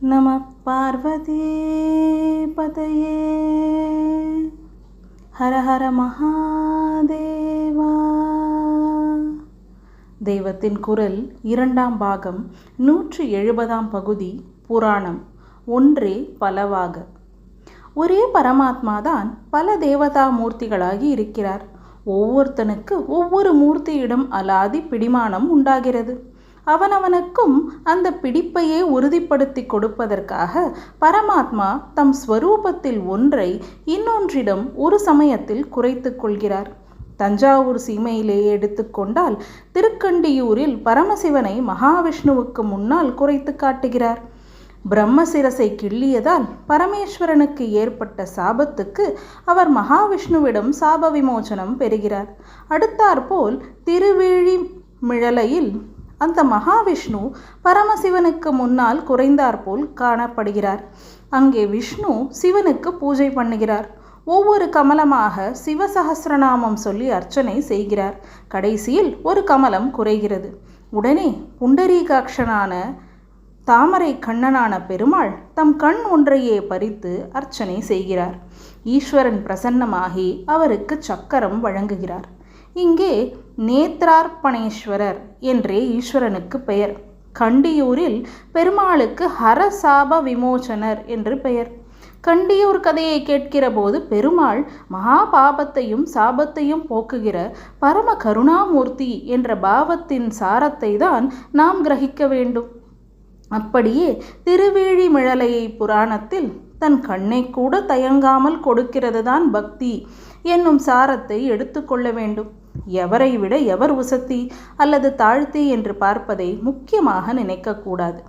நம பார்வதி பதையே ஹர ஹர மகாதேவா தெய்வத்தின் குரல் இரண்டாம் பாகம் நூற்றி எழுபதாம் பகுதி புராணம். ஒன்றே பலவாக. ஒரே பரமாத்மா தான் பல தேவதா மூர்த்திகளாகி இருக்கிறார். ஒவ்வொருத்தனுக்கு ஒவ்வொரு மூர்த்தியிடம் அலாதி பிடிமானம் உண்டாகிறது. அவனவனுக்கும் அந்த பிடிப்பையே உறுதிப்படுத்தி கொடுப்பதற்காக பரமாத்மா தம் ஸ்வரூபத்தில் ஒன்றை இன்னொன்றிடம் ஒரு சமயத்தில் குறைத்து கொள்கிறார். தஞ்சாவூர் சீமையிலேயே எடுத்துக்கொண்டால் திருக்கண்டியூரில் பரமசிவனை மகாவிஷ்ணுவுக்கு முன்னால் குறைத்து காட்டுகிறார். பிரம்மசிரசை கிள்ளியதால் பரமேஸ்வரனுக்கு ஏற்பட்ட சாபத்துக்கு அவர் மகாவிஷ்ணுவிடம் சாப விமோசனம் பெறுகிறார். அடுத்தாற்போல் திருவிழி மிழலையில் அந்த மகாவிஷ்ணு பரமசிவனுக்கு முன்னால் குறைந்தாற்போல் காணப்படுகிறார். அங்கே விஷ்ணு சிவனுக்கு பூஜை பண்ணுகிறார். ஒவ்வொரு கமலமாக சிவசகசிரநாமம் சொல்லி அர்ச்சனை செய்கிறார். கடைசியில் ஒரு கமலம் குறைகிறது. உடனே புண்டரீகாட்சனான தாமரை கண்ணனான பெருமாள் தம் கண் ஒன்றையே பறித்து அர்ச்சனை செய்கிறார். ஈஸ்வரன் பிரசன்னமாகி அவருக்கு சக்கரம் வழங்குகிறார். இங்கே நேத்ரார்ப்பணேஸ்வரர் என்றே ஈஸ்வரனுக்கு பெயர். கண்டியூரில் பெருமாளுக்கு ஹரசாப விமோசனர் என்று பெயர். கண்டியூர் கதையை கேட்கிற போது பெருமாள் மகா பாபத்தையும் சாபத்தையும் போக்குகிற பரம கருணாமூர்த்தி என்ற பாவத்தின் சாரத்தை தான் நாம் கிரகிக்க வேண்டும். அப்படியே திருவேழிமிழலையை புராணத்தில் தன் கண்ணை கூட தயங்காமல் கொடுக்கிறது தான் பக்தி என்னும் சாரத்தை எடுத்துக்கொள்ள வேண்டும். எவரை விட எவர் உசத்தி அல்லது தாழ்த்தி என்று பார்ப்பதை முக்கியமாக நினைக்கக்கூடாது.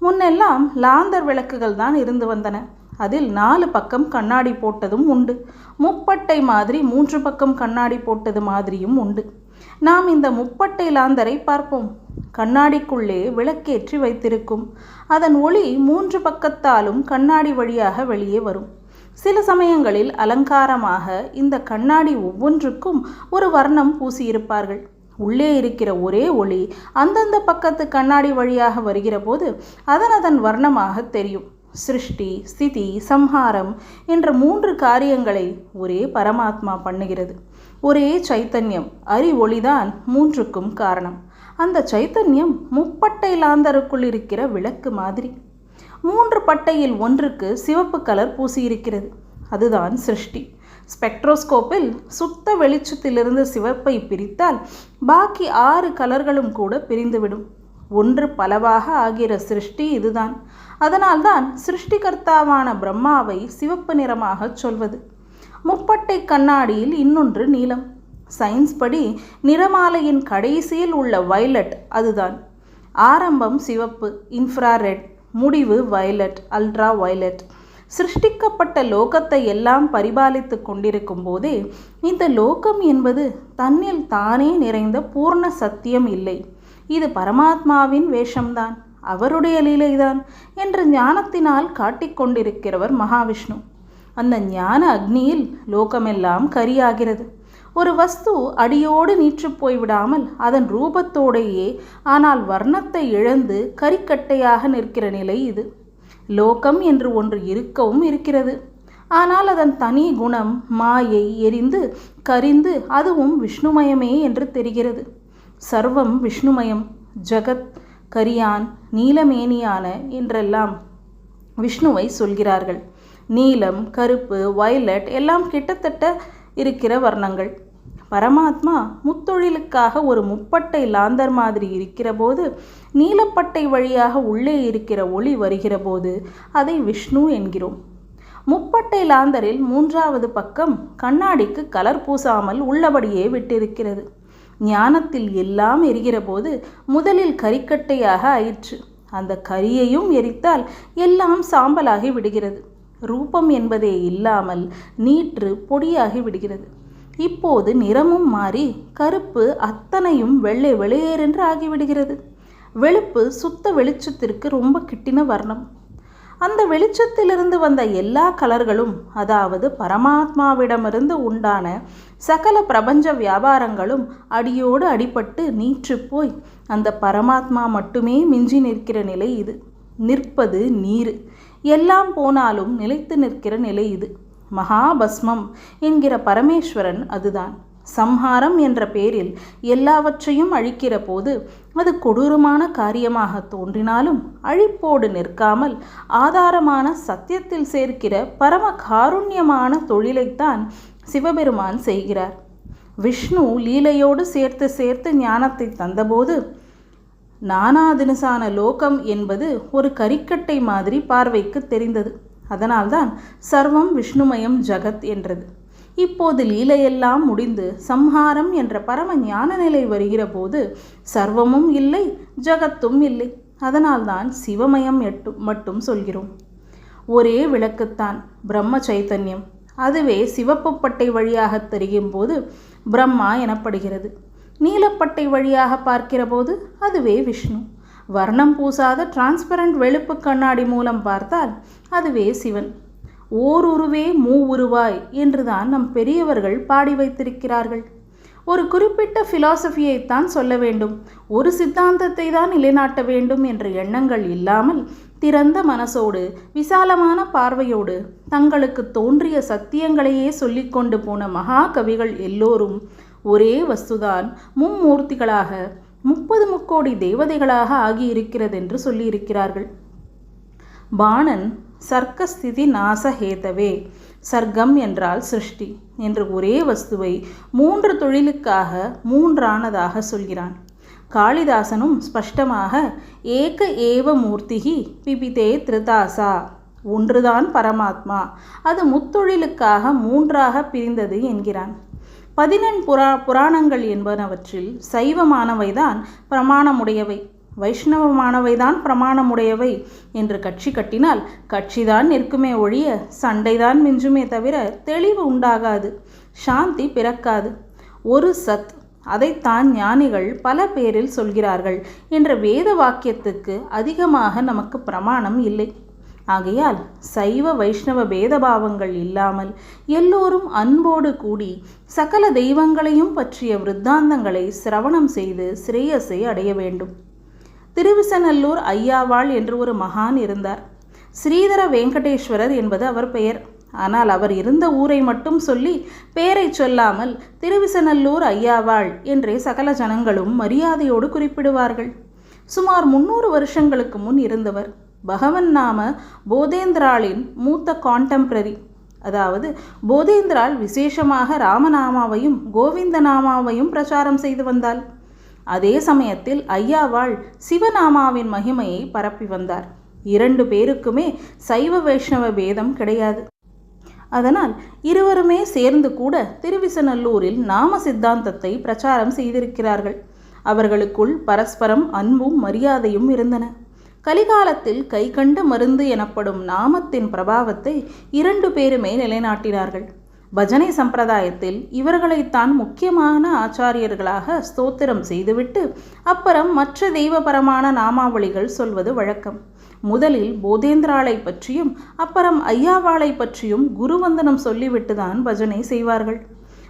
முன்னெல்லாம் லாந்தர் விளக்குகள் தான் இருந்து வந்தன. அதில் நாலு பக்கம் கண்ணாடி போட்டதும் உண்டு. முப்பட்டை மாதிரி மூன்று பக்கம் கண்ணாடி போட்டது மாதிரியும் உண்டு. நாம் இந்த முப்பட்டை லாந்தரை பார்ப்போம். கண்ணாடிக்குள்ளே விளக்கேற்றி வைத்திருக்கும். அதன் ஒளி மூன்று பக்கத்தாலும் கண்ணாடி வழியாக வெளியே வரும். சில சமயங்களில் அலங்காரமாக இந்த கண்ணாடி ஒவ்வொன்றுக்கும் ஒரு வர்ணம் பூசியிருப்பார்கள். உள்ளே இருக்கிற ஒரே ஒளி அந்தந்த பக்கத்து கண்ணாடி வழியாக வருகிற போது அதன் அதன் வர்ணமாக தெரியும். சிருஷ்டி ஸ்திதி சம்ஹாரம் என்ற மூன்று காரியங்களை ஒரே பரமாத்மா பண்ணுகிறது. ஒரே சைத்தன்யம் அரி ஒளிதான் மூன்றுக்கும் காரணம். அந்த சைத்தன்யம் முப்பட்டை லாந்தருக்குள் இருக்கிற விளக்கு மாதிரி. மூன்று பட்டையில் ஒன்றுக்கு சிவப்பு கலர் பூசியிருக்கிறது. அதுதான் சிருஷ்டி. ஸ்பெக்ட்ரோஸ்கோப்பில் சுத்த வெளிச்சத்திலிருந்து சிவப்பை பிரித்தால் பாக்கி ஆறு கலர்களும் கூட பிரிந்துவிடும். ஒன்று பலவாக ஆகிற சிருஷ்டி இதுதான். அதனால்தான் சிருஷ்டிகர்த்தாவான பிரம்மாவை சிவப்பு நிறமாக சொல்வது. முப்பட்டை கண்ணாடியில் இன்னொன்று நீலம். சயின்ஸ் படி நிறமாலையின் கடைசியில் உள்ள வைலட் அதுதான். ஆரம்பம் சிவப்பு இன்ஃப்ராரெட் முடிவு வயலட் அல்ட்ரா வயலட் சிருஷ்டிக்கப்பட்ட லோகத்தை எல்லாம் பரிபாலித்து கொண்டிருக்கும் போதே இந்த லோகம் என்பது தன்னில் தானே நிறைந்த பூர்ண சத்தியம் இல்லை. இது பரமாத்மாவின் வேஷம்தான் அவருடைய லீலைதான் என்று ஞானத்தினால் காட்டிக்கொண்டிருக்கிறவர் மகாவிஷ்ணு. அந்த ஞான அக்னியில் லோகமெல்லாம் கரியாகிறது. ஒரு வஸ்து அடியோடு நீற்று போய்விடாமல் அதன் ரூபத்தோடையே ஆனால் வர்ணத்தை இழந்து கரிக்கட்டையாக நிற்கிற நிலை இது. லோகம் என்று ஒன்று இருக்கவும் இருக்கிறது. ஆனால் அதன் தனி குணம் மாயை எரிந்து கரிந்து அதுவும் விஷ்ணுமயமே என்று தெரிகிறது. சர்வம் விஷ்ணுமயம் ஜகத் கரியான் நீலமேனியான என்றெல்லாம் விஷ்ணுவை சொல்கிறார்கள். நீலம் கருப்பு வயலட் எல்லாம் கிட்டத்தட்ட இருக்கிற வர்ணங்கள். பரமாத்மா முத்தொழிலுக்காக ஒரு முப்பட்டை லாந்தர் மாதிரி இருக்கிற போது நீலப்பட்டை வழியாக உள்ளே இருக்கிற ஒளி வருகிற போது அதை விஷ்ணு என்கிறோம். முப்பட்டை லாந்தரில் மூன்றாவது பக்கம் கண்ணாடிக்கு கலர் பூசாமல் உள்ளபடியே விட்டிருக்கிறது. ஞானத்தில் எல்லாம் எரிகிற போது முதலில் கரிக்கட்டையாக ஆயிற்று. அந்த கரியையும் எரித்தால் எல்லாம் சாம்பலாகி விடுகிறது. ரூபம் என்பதே இல்லாமல் நீற்று பொடியாகி விடுகிறது. இப்போது நிறமும் மாறி கருப்பு அத்தனையும் வெள்ளை வெளியேறென்று ஆகிவிடுகிறது. வெளுப்பு சுத்த வெளிச்சத்திற்கு ரொம்ப கிட்டின வர்ணம். அந்த வெளிச்சத்திலிருந்து வந்த எல்லா கலர்களும் அதாவது பரமாத்மாவிடமிருந்து உண்டான சகல பிரபஞ்ச வியாபாரங்களும் அடியோடு அடிபட்டு நீற்று போய் அந்த பரமாத்மா மட்டுமே மிஞ்சி நிற்கிற நிலை இது. நிற்பது நீர். எல்லாம் போனாலும் நிலைத்து நிற்கிற நிலை இது. மகாபஸ்மம் என்கிற பரமேஸ்வரன் அதுதான். சம்ஹாரம் என்ற பேரில் எல்லாவற்றையும் அழிக்கிற போது அது கொடூரமான காரியமாக தோன்றினாலும் அழிப்போடு நிற்காமல் ஆதாரமான சத்தியத்தில் சேர்க்கிற பரம காருண்யமான தொழிலைத்தான் சிவபெருமான் செய்கிறார். விஷ்ணு லீலையோடு சேர்த்து சேர்த்து ஞானத்தை தந்தபோது நானாதினுசான லோகம் என்பது ஒரு கரிக்கட்டை மாதிரி பார்வைக்கு தெரிந்தது. அதனால்தான் சர்வம் விஷ்ணுமயம் ஜகத் என்றது. இப்போது லீலையெல்லாம் முடிந்து சம்ஹாரம் என்ற பரம ஞான நிலை வருகிற போது சர்வமும் இல்லை ஜகத்தும் இல்லை. அதனால்தான் சிவமயம் எட்டு மட்டும் சொல்கிறோம். ஒரே விளக்குத்தான் பிரம்ம சைத்தன்யம் அதுவே சிவப்பு பட்டை வழியாக தெரியும் போது பிரம்மா எனப்படுகிறது. நீலப்பட்டை வழியாக பார்க்கிற போது அதுவே விஷ்ணு. வர்ணம் பூசாத டிரான்ஸ்பரண்ட் வெளுப்பு கண்ணாடி மூலம் பார்த்தால் அதுவே சிவன். ஓருருவே மூவுருவாய் என்றுதான் நம் பெரியவர்கள் பாடி வைத்திருக்கிறார்கள். ஒரு குறிப்பிட்ட ஃபிலாசபியைத்தான் சொல்ல வேண்டும். ஒரு சித்தாந்தத்தை தான் நிலைநாட்ட வேண்டும் என்ற எண்ணங்கள் இல்லாமல் திறந்த மனசோடு விசாலமான பார்வையோடு தங்களுக்கு தோன்றிய சத்தியங்களையே சொல்லிக்கொண்டு போன மகா கவிகள் எல்லோரும் ஒரே வஸ்துதான் மும்மூர்த்திகளாக முப்பது முக்கோடி தேவதைகளாக ஆகியிருக்கிறதென்று சொல்லியிருக்கிறார்கள். பாணன் சர்க்கஸ்திதி நாசஹேதவே சர்க்கம் என்றால் சிருஷ்டி என்று ஒரே வஸ்துவை மூன்று தொழிலுக்காக மூன்றானதாக சொல்கிறான். காளிதாசனும் ஸ்பஷ்டமாக ஏக ஏவ மூர்த்திகி பிபிதே திருதாசா ஒன்றுதான் பரமாத்மா அது முத்தொழிலுக்காக மூன்றாக பிரிந்தது என்கிறான். பதினெண் புரா புராணங்கள் என்பனவற்றில் சைவமானவைதான் பிரமாணமுடையவை. வைஷ்ணவமானவைதான் பிரமாணமுடையவை என்று கட்சி கட்டினால் கட்சிதான் நிற்குமே ஒழிய சண்டைதான் மிஞ்சுமே தவிர தெளிவு உண்டாகாது சாந்தி பிறக்காது. ஒரு சத் அதைத்தான் ஞானிகள் பல பேரில் சொல்கிறார்கள் என்ற வேத வாக்கியத்துக்கு அதிகமாக நமக்கு பிரமாணம் இல்லை. ஆகையால் சைவ வைஷ்ணவ பேதபாவங்கள் இல்லாமல் எல்லோரும் அன்போடு கூடி சகல தெய்வங்களையும் பற்றிய விருத்தாந்தங்களை சிரவணம் செய்து சிரேயஸை அடைய வேண்டும். திருவிசநல்லூர் ஐயாவாள் என்று ஒரு மகான் இருந்தார். ஸ்ரீதர வெங்கடேஸ்வரர் என்பது அவர் பெயர். ஆனால் அவர் இருந்த ஊரை மட்டும் சொல்லி பெயரை சொல்லாமல் திருவிசநல்லூர் ஐயாவாள் என்றே சகல ஜனங்களும் மரியாதையோடு குறிப்பிடுவார்கள். சுமார் முன்னூறு வருஷங்களுக்கு முன் இருந்தவர். பகவன் நாம போதேந்திராளின் மூத்த கான்டெம்பரரி அதாவது போதேந்திரால் விசேஷமாக ராமநாமாவையும் கோவிந்த நாமாவையும் பிரச்சாரம் செய்து வந்தாள். அதே சமயத்தில் ஐயாவாள் சிவநாமாவின் மகிமையை பரப்பி வந்தார். இரண்டு பேருக்குமே சைவ வைஷ்ணவ பேதம் கிடையாது. அதனால் இருவருமே சேர்ந்து கூட திருவிசநல்லூரில் நாம சித்தாந்தத்தை பிரச்சாரம் செய்திருக்கிறார்கள். அவர்களுக்குள் பரஸ்பரம் அன்பும் மரியாதையும் இருந்தன. கலிகாலத்தில் கைகண்ட மருந்து எனப்படும் நாமத்தின் பிரபாவத்தை இரண்டு பேருமே நிலைநாட்டினார்கள். பஜனை சம்பிரதாயத்தில் இவர்களைத்தான் முக்கியமான ஆச்சாரியர்களாக ஸ்தோத்திரம் செய்துவிட்டு அப்புறம் மற்ற தெய்வபரமான நாமாவளிகள் சொல்வது வழக்கம். முதலில் போதேந்திராளை பற்றியும் அப்புறம் ஐயாவாளை பற்றியும் குருவந்தனம் சொல்லிவிட்டுதான் பஜனை செய்வார்கள்.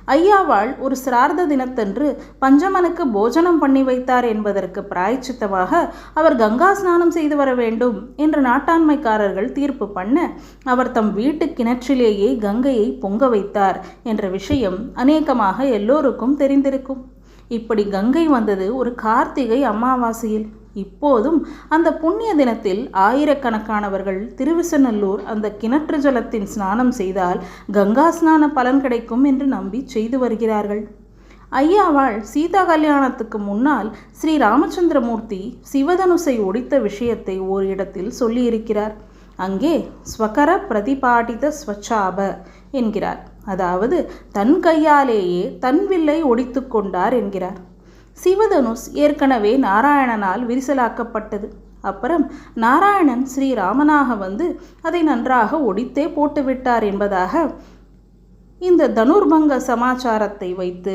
ஐயாவாள் ஒரு சிரார்த்த தினத்தன்று பஞ்சமனுக்கு போஜனம் பண்ணி வைத்தார் என்பதற்கு பிராய்ச்சித்தமாக அவர் கங்கா ஸ்நானம் செய்து வர வேண்டும் என்று நாட்டாண்மைக்காரர்கள் தீர்ப்பு பண்ண அவர் தம் வீட்டு கிணற்றிலேயே கங்கையை பொங்க வைத்தார் என்ற விஷயம் அநேகமாக எல்லோருக்கும் தெரிந்திருக்கும். இப்படி கங்கை வந்தது ஒரு கார்த்திகை அமாவாசையில். இப்போதும் அந்த புண்ணிய தினத்தில் ஆயிரக்கணக்கானவர்கள் திருவிசநல்லூர் அந்த கிணற்று ஜலத்தின் ஸ்நானம் செய்தால் கங்கா ஸ்நான பலன் கிடைக்கும் என்று நம்பி செய்து வருகிறார்கள். ஐயாவாள் சீதா கல்யாணத்துக்கு முன்னால் ஸ்ரீ ராமச்சந்திரமூர்த்தி சிவதனுசை ஒடித்த விஷயத்தை ஓரிடத்தில் சொல்லியிருக்கிறார். அங்கே ஸ்வகர பிரதிபாடித ஸ்வச்சாப என்கிறார். அதாவது தன் கையாலேயே தன் வில்லை ஒடித்து கொண்டார் என்கிறார். சிவதனுஷ் ஏற்கனவே நாராயணனால் விரிசலாக்கப்பட்டது. அப்புறம் நாராயணன் ஸ்ரீராமனாக வந்து அதை நன்றாக ஒடித்தே போட்டுவிட்டார் என்பதாக இந்த தனுர்பங்க சமாச்சாரத்தை வைத்து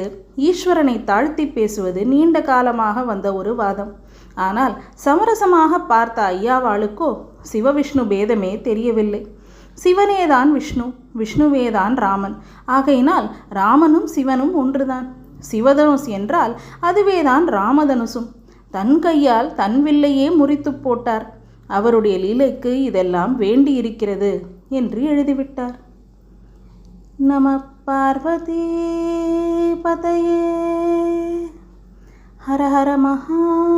ஈஸ்வரனை தாழ்த்தி பேசுவது நீண்ட காலமாக வந்த ஒரு வாதம். ஆனால் சமரசமாக பார்த்த ஐயாவாளுக்கோ சிவவிஷ்ணு பேதமே தெரியவில்லை. சிவனேதான் விஷ்ணு விஷ்ணுவேதான் ராமன். ஆகையினால் ராமனும் சிவனும் ஒன்றுதான். சிவதனுஸ் என்றால் அதுவேதான் ராமதனுசும். தன் கையால் தன் வில்லையே முறித்து போட்டார். அவருடைய லீலைக்கு இதெல்லாம் வேண்டியிருக்கிறது என்று எழுதிவிட்டார். நம பார்வதி பதையே. ஹர ஹர மகாதேவா.